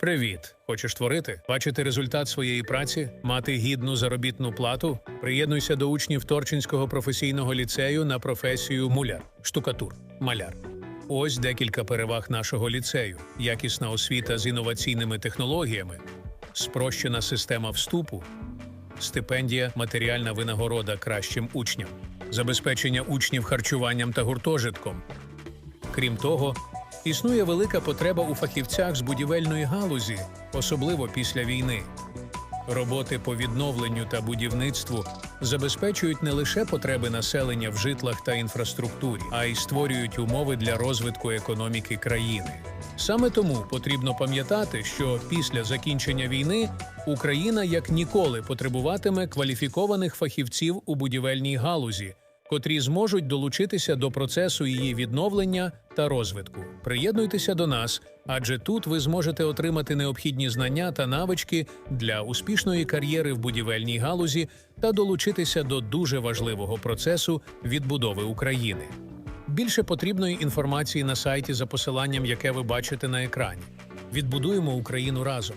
Привіт! Хочеш творити? Бачити результат своєї праці, мати гідну заробітну плату? Приєднуйся до учнів Торчинського професійного ліцею на професію муляр, штукатур, маляр. Ось декілька переваг нашого ліцею: якісна освіта з інноваційними технологіями, спрощена система вступу, стипендія, матеріальна винагорода кращим учням, забезпечення учнів харчуванням та гуртожитком. Крім того, існує велика потреба у фахівцях з будівельної галузі, особливо після війни. Роботи по відновленню та будівництву забезпечують не лише потреби населення в житлах та інфраструктурі, а й створюють умови для розвитку економіки країни. Саме тому потрібно пам'ятати, що після закінчення війни Україна як ніколи потребуватиме кваліфікованих фахівців у будівельній галузі, котрі зможуть долучитися до процесу її відновлення та розвитку. Приєднуйтеся до нас, адже тут ви зможете отримати необхідні знання та навички для успішної кар'єри в будівельній галузі та долучитися до дуже важливого процесу відбудови України. Більше потрібної інформації на сайті за посиланням, яке ви бачите на екрані. Відбудуємо Україну разом.